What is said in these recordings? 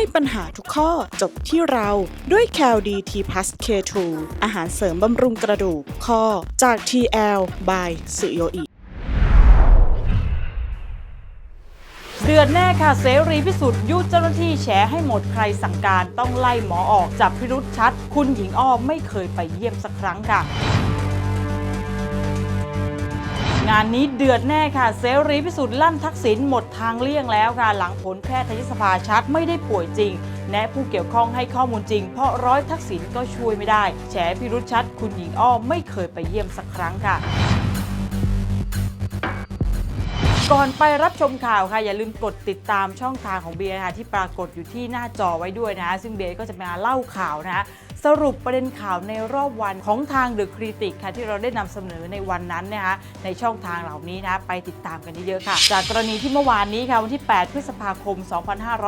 ให้ปัญหาทุกข้อจบที่เราด้วย c a l d t p l u s K2 อาหารเสริมบำรุงกระดูกข้อจาก TL by สุโยอิเดือนแน่ค่ะเสรีพิสุทธิ์ยุเจ้าหน้าที่แฉให้หมดใครสั่งการต้องไล่หมอออกจับพิรุษชัด คุณหญิงอ้อมไม่เคยไปเยี่ยมสักครั้งค่ะ งานนี้เดือดแน่ค่ะเสรีพิสุทธิ์ลั่นทักษิณหมดทางเลี่ยงแล้วค่ะ หลังผลแพทยสภาชัดไม่ได้ป่วยจริง แนะผู้เกี่ยวข้องให้ข้อมูลจริง เพราะร้อยทักษิณก็ช่วยไม่ได้ แฉพิรุษชัด คุณหญิงอ้อมไม่เคยไปเยี่ยมสักครั้งค่ะ ก่อนไปรับชมข่าวค่ะอย่าลืมกดติดตามช่องทางของเบียร์นะคะที่ปรากฏอยู่ที่หน้าจอไว้ด้วยนะซึ่งเบียร์ก็จะมาเล่าข่าวนะคะสรุปประเด็นข่าวในรอบวันของทางเดอะคริติกค่ะที่เราได้นำเสนอในวันนั้นนะคะในช่องทางเหล่านี้นะไปติดตามกันเยอะๆค่ะ จากกรณีที่เมื่อวานนี้ค่ะวันที่ 8 พฤษภาคม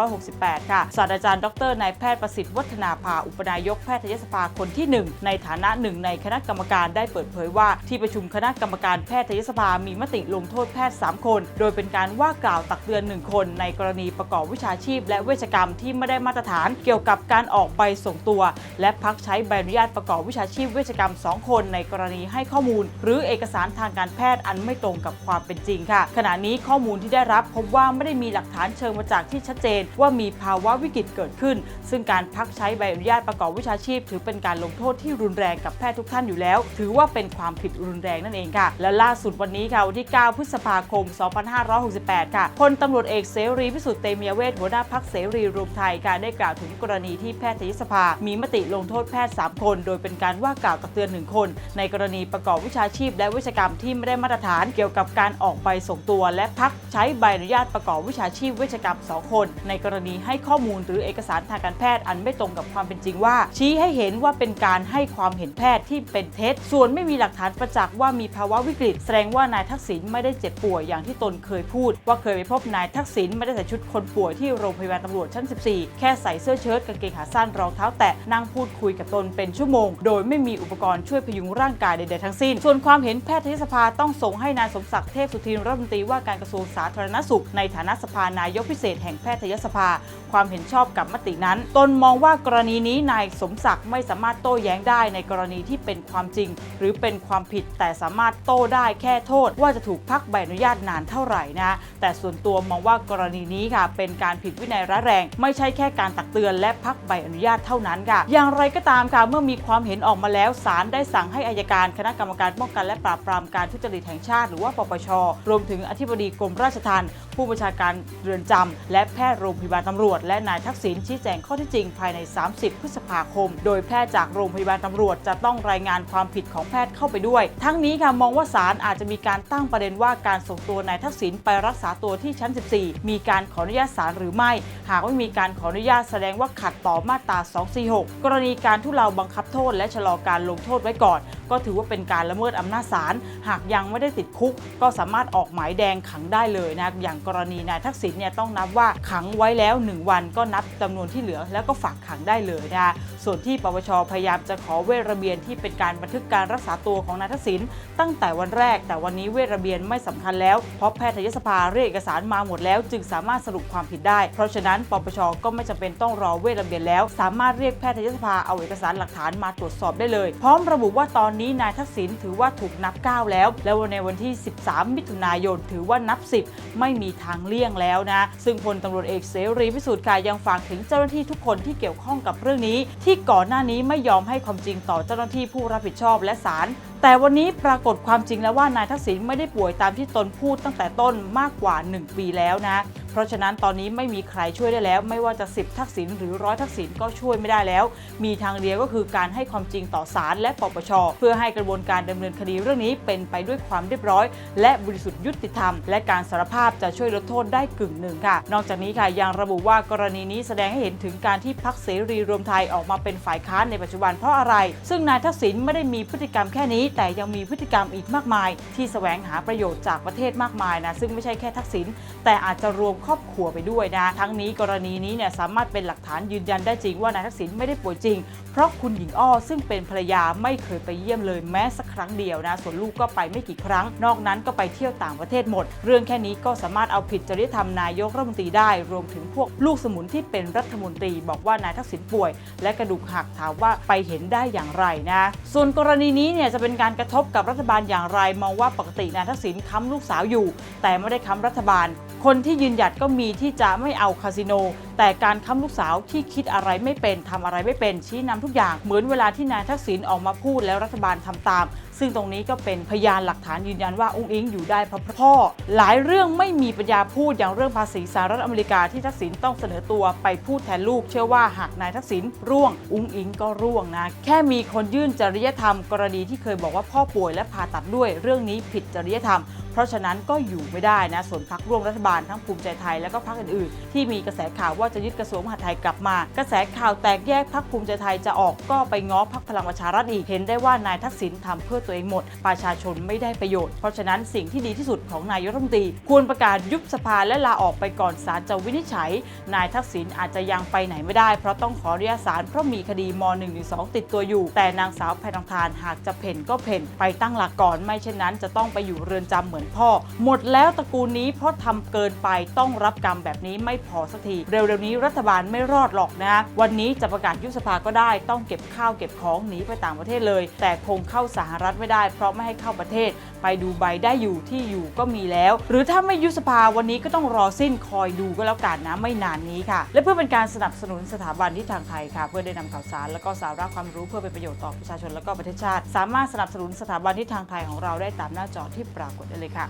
2568 ค่ะศาสตราจารย์ดรนายแพทย์ประสิทธิ์วัฒนาภาอุปนายกแพทยสภาคนที่ 1 ในฐานะหนึ่งในคณะกรรมการได้เปิดเผยว่า ที่ประชุมคณะกรรมการแพทยสภามีมติลงโทษแพทย์ 3 คนโดยเป็นการว่ากล่าวตักเตือน1คน ในกรณีประกอบวิชาชีพ และเวชกรรมที่ไม่ได้มาตรฐานเกี่ยวกับการออกใบส่งตัว และพักใช้ใบอนุญาตประกอบวิชาชีพเวชกรรม 2 คน ในกรณีให้ข้อมูล หรือเอกสารทางการแพทย์อันไม่ตรงกับความเป็นจริงค่ะ ขณะนี้ข้อมูลที่ได้รับพบว่าไม่ได้มีหลักฐานเชิงประจักษ์ที่ชัดเจน ว่ามีภาวะวิกฤตเกิดขึ้น ซึ่งการพักใช้ใบอนุญาตประกอบวิชาชีพ ถือเป็นการลงโทษที่รุนแรงกับแพทย์ทุกท่านอยู่แล้ว ถือว่าเป็นความผิดรุนแรงนั่นเองค่ะ และล่าสุดวันนี้ค่ะวันที่ 9 พฤษภาคม2568 ค่ะ พลตำรวจเอกเสรีพิสุทธิ์เตมียเวทหัวหน้าพักเสรีรวมไทยค่ะได้กล่าวถึงกรณีที่แพทยสภา มีมติลงโทษแพทย์ 3 คน โดยเป็นการว่ากล่าวตักเตือน 1 คน ในกรณีประกอบวิชาชีพและวิชกรรมที่ไม่ได้มาตรฐานเกี่ยวกับการออกใบส่งตัว และพักใช้ใบอนุญาตประกอบวิชาชีพเวชกรรม 2 คน ในกรณีให้ข้อมูลหรือเอกสารทางการแพทย์อันไม่ตรงกับความเป็นจริงว่า ชี้ให้เห็นว่าเป็นการให้ความเห็นแพทย์ที่เป็นเท็จ ส่วนไม่มีหลักฐานประจักษ์ว่ามีภาวะวิกฤต แสดงว่านายทักษิณไม่ได้เจ็บป่วยอย่างที่ตนเคยพูด ว่าเคยไปพบนายทักษิณไม่ได้ใส่ชุดคนป่วยที่โรงพยาบาลตำรวจชั้น 14 แค่ใส่เสื้อเชิ้ตกางเกงขาสั้นรองเท้าแตะนั่งพูดคุยกับตนเป็นชั่วโมง โดยไม่มีอุปกรณ์ช่วยพยุงร่างกายใดๆทั้งสิ้น ส่วนความเห็นแพทยสภาต้องส่งให้นายสมศักดิ์เทพสุทินรัฐมนตรีว่าการกระทรวงสาธารณสุข ในฐานะสภานายกพิเศษแห่งแพทยสภา ความเห็นชอบกับมตินั้น ตนมองว่ากรณีนี้นายสมศักดิ์ไม่สามารถโต้แย้งได้ในกรณีที่เป็นความจริง หรือเป็นความผิดแต่สามารถโต้ได้แค่โทษ ว่าจะถูกพักใบอนุญาตนานเท่าไหร่นะแต่ส่วนตัวมองว่ากรณีนี้ค่ะ เป็นการผิดวินัยร้ายแรง ไม่ใช่แค่การตักเตือนและพักใบอนุญาตเท่านั้นค่ะ อย่างไรก็ตามค่ะ เมื่อมีความเห็นออกมาแล้วศาลได้สั่งให้อายการคณะกรรมการป้องกันและปราบปรามการทุจริตแห่งชาติ หรือว่าปปช รวมถึงอธิบดีกรมราชทัณฑ์ผู้บัญชาการเรือนจำและแพทย์โรงพยาบาลตำรวจ และนายทักษิณชี้แจงข้อที่จริงภายใน 30 พฤษภาคม โดยแพทย์จากโรงพยาบาลตำรวจ จะต้องรายงานความผิดของแพทย์เข้าไปด้วย ทั้งนี้ค่ะมองว่าศาลอาจจะมีการตั้งประเด็นว่าการส่งตัวนายทักษิณไปรักษาตัวที่ชั้น 14 มีการขออนุญาตศาลหรือไม่ หากไม่มีการขออนุญาตแสดงว่าขัดต่อมาตรา 246 กรณีการทุเลาบังคับโทษและชะลอการลงโทษไว้ก่อน ก็ถือว่าเป็นการละเมิดอำนาจศาลหากยังไม่ได้ติดคุก ก็สามารถออกหมายแดงขังได้เลยนะอย่างกรณีนายทักษิณเนี่ยต้องนับว่าขังไว้แล้ว 1 วันก็นับจำนวนที่เหลือแล้วก็ฝากขังได้เลยนะส่วนที่ปปชพยายามจะขอเวระเบียนที่เป็นการบันทึกการรักษาตัวของนายทักษิณตั้งแต่วันแรก แต่วันนี้เวระเบียนไม่สำคัญแล้วเพราะแพทยสภาเรียกเอกสารมาหมดแล้ว จึงสามารถสรุปความผิดได้ เพราะฉะนั้นปปชก็ไม่จำเป็นต้องรอเวระเบียนแล้ว สามารถเรียกแพทยสภาเอาเอกสารหลักฐานมาตรวจสอบได้เลย พร้อมระบุว่าตอนนี้นายทักษิณถือว่าถูกนับ 9 แล้ว และวันในวันที่ 13 มิถุนายนถือว่านับ 10 ไม่มีทางเลี่ยงแล้วนะ ซึ่งพลตำรวจเอกเสรีพิสุทธิ์ค่ะยังฝากถึงเจ้าหน้าที่ทุกคนที่เกี่ยวข้องกับเรื่องนี้ ที่ก่อนหน้านี้ไม่ยอมให้ความจริงต่อเจ้าหน้าที่ผู้รับผิดชอบและศาลแต่วันนี้ปรากฏความจริงแล้วว่านายทักษิณไม่ได้ป่วยตามที่ตนพูดตั้งแต่ต้นมากกว่า 1 ปีแล้วนะ เพราะฉะนั้นตอนนี้ไม่มีใครช่วยได้แล้ว ไม่ว่าจะ 10 ทักษิณหรือร้อยทักษิณก็ช่วยไม่ได้แล้ว มีทางเดียวก็คือการให้ความจริงต่อศาลและปปช เพื่อให้กระบวนการดำเนินคดีเรื่องนี้เป็นไปด้วยความเรียบร้อย และบริสุทธิ์ยุติธรรม และการสารภาพจะช่วยลดโทษได้กึ่งหนึ่งค่ะ นอกจากนี้ค่ะยังระบุว่ากรณีนี้แสดงให้เห็นถึงการที่พักเสรีรวมไทยออกมาเป็นฝ่ายค้านในปัจจุบันเพราะอะไร ซึ่งนายทักษิณไม่ได้มีพฤติกรรมแค่นี้ แต่ยังมีพฤติกรรมอีกมากมาย ที่แสวงหาประโยชน์จากประเทศมากมายนะซึ่งไม่ใช่แค่ทักษิณแต่อาจจะรวมครอบครัวไปด้วยนะ ทั้งนี้กรณีนี้เนี่ยสามารถเป็นหลักฐานยืนยันได้จริงว่านายทักษิณไม่ได้ป่วยจริง เพราะคุณหญิงอ้อซึ่งเป็นภรรยาไม่เคยไปเยี่ยมเลยแม้สักครั้งเดียวนะ ส่วนลูกก็ไปไม่กี่ครั้ง นอกนั้นก็ไปเที่ยวต่างประเทศหมด เรื่องแค่นี้ก็สามารถเอาผิดจริยธรรมนายกรัฐมนตรีได้ รวมถึงพวกลูกสมุนที่เป็นรัฐมนตรี บอกว่านายทักษิณป่วย และกระดูกหักถามว่าไปเห็นได้อย่างไรนะ ส่วนกรณีนี้เนี่ยจะเป็นการกระทบกับรัฐบาลอย่างไร มองว่าปกตินายทักษิณค้ำลูกสาวอยู่ แต่ไม่ได้ค้ำรัฐบาล คนที่ยืนหยัดก็มีที่จะไม่เอาคาสิโน แต่การค้ำลูกสาวที่คิดอะไรไม่เป็นทำอะไรไม่เป็นชี้นำทุกอย่าง เหมือนเวลาที่นายทักษิณออกมาพูดแล้วรัฐบาลทำตาม ซึ่งตรงนี้ก็เป็นพยานหลักฐานยืนยันว่าอุ้งอิงอยู่ได้เพราะพ่อ หลายเรื่องไม่มีปัญญาพูดอย่างเรื่องภาษีสหรัฐอเมริกาที่ทักษิณต้องเสนอตัวไปพูดแทนลูก เชื่อว่าหากนายทักษิณร่วง อุ้งอิงก็ร่วงนะแค่มีคนยื่นจริยธรรม กรณีที่เคยบอกว่าพ่อป่วยและผ่าตัดด้วยเรื่องนี้ผิดจริยธรรมเพราะฉะนั้นก็อยู่ไม่ได้นะส่วนพักร่วมรัฐบาลทั้งภูมิใจไทยและก็พักอื่นๆ ที่มีกระแสข่าวว่าจะยึดกระทรวงมหาดไทยกลับมา กระแสข่าวแตกแยกพักภูมิใจไทยจะออกก็ไปง้อพักพลังประชารัฐอีกเห็นได้ว่านายทักษิณทำเพื่อตัวเองหมด ประชาชนไม่ได้ประโยชน์ เพราะฉะนั้นสิ่งที่ดีที่สุดของนายรัฐมนตรี ควรประกาศยุบสภาและลาออกไปก่อนศาลจะวินิจฉัย นายทักษิณอาจจะยังไปไหนไม่ได้ เพราะต้องขออนุญาตศาลเพราะมีคดีม .112 ติดตัวอยู่ แต่นางสาวแพทองทานหากจะเพ่นก็เพ่นไปตั้งหลักก่อนไม่เช่นนั้น จะต้องไปอยู่เรือนจำเหมือนพ่อ หมดแล้วตระกูลนี้เพราะทำเกินไปต้องรับกรรมแบบนี้ไม่พอสักที เร็วๆนี้รัฐบาลไม่รอดหรอกนะ วันนี้จะประกาศยุบสภาก็ได้ ต้องเก็บข้าวเก็บของหนีไปต่างประเทศเลย แต่คงเข้าสหรัฐไม่ได้ เพราะไม่ให้เข้าประเทศ ไปดูใบได้อยู่ที่อยู่ก็มีแล้ว หรือถ้าไม่ยุบสภาวันนี้ก็ต้องรอสิ้นคอยดูก็แล้วกันนะไม่นานนี้ค่ะ และเพื่อเป็นการสนับสนุนสถาบันที่ทางไทยค่ะ เพื่อได้นำข่าวสารและก็สาระความรู้เพื่อเป็นประโยชน์ต่อประชาชนและก็ประเทศชาติ สามารถสนับสนุนสถาบันที่ทางไทยของเราได้ตามหน้าจอที่ปรากฏได้เลยค่ะ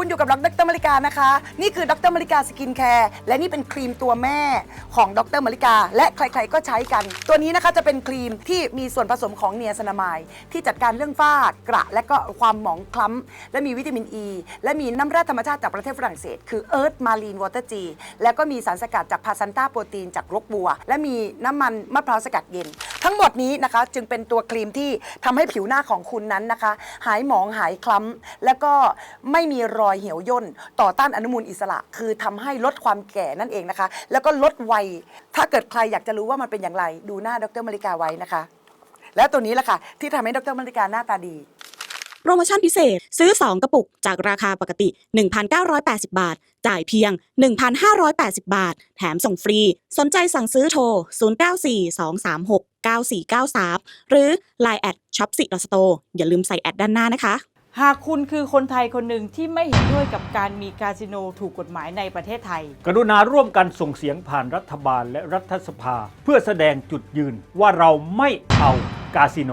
คุณอยู่กับดรมาริกานะคะ นี่คือดรมาริกาสกินแคร์และนี่เป็นครีมตัวแม่ของดรมาริกา และใครๆก็ใช้กัน ตัวนี้นะคะจะเป็นครีมที่มีส่วนผสมของเนียสนามาย ที่จัดการเรื่องฝ้ากระและก็ความหมองคล้ำ และมีวิตามินอ e, ีและมีน้ำแร่ธรรมชาติจากประเทศฝรั่งเศส คือเอิร์ธมารีนวอเตอร์จีแล้วก็มีสารสกัดจากพาซันต้าโปรตีนจากรกบัว และมีน้ำมันมะพร้าวสกัดเย็น ทั้งหมดนี้นะคะจึงเป็นตัวครีมที่ทำให้ผิวหน้าของคุณนั้นนะคะ หายหมองหายคล้ำแล้วก็ไม่มีรอยเหี่ยวย่นต่อต้านอนุมูลอิสระ คือทำให้ลดความแก่นั่นเองนะคะ แล้วก็ลดวัย ถ้าเกิดใครอยากจะรู้ว่ามันเป็นอย่างไร ดูหน้าดรมาริกาไว้นะคะ และตัวนี้แหละค่ะที่ทำให้ดรมาริกาหน้าตาดี โปรโมชั่นพิเศษ ซื้อ 2 กระปุกจากราคาปกติ 1,980 บาท จ่ายเพียง 1,580 บาท แถมส่งฟรี สนใจสั่งซื้อโทร 0942369493 หรือ Line แอดช็อปสิดอสโตอย่าลืมใส่แอดด้านหน้านะคะหากคุณคือคนไทยคนหนึ่งที่ไม่เห็นด้วยกับการมีคาสิโนถูกกฎหมายในประเทศไทย กรุณาร่วมกันส่งเสียงผ่านรัฐบาลและรัฐสภา เพื่อแสดงจุดยืนว่าเราไม่เอากาสิโน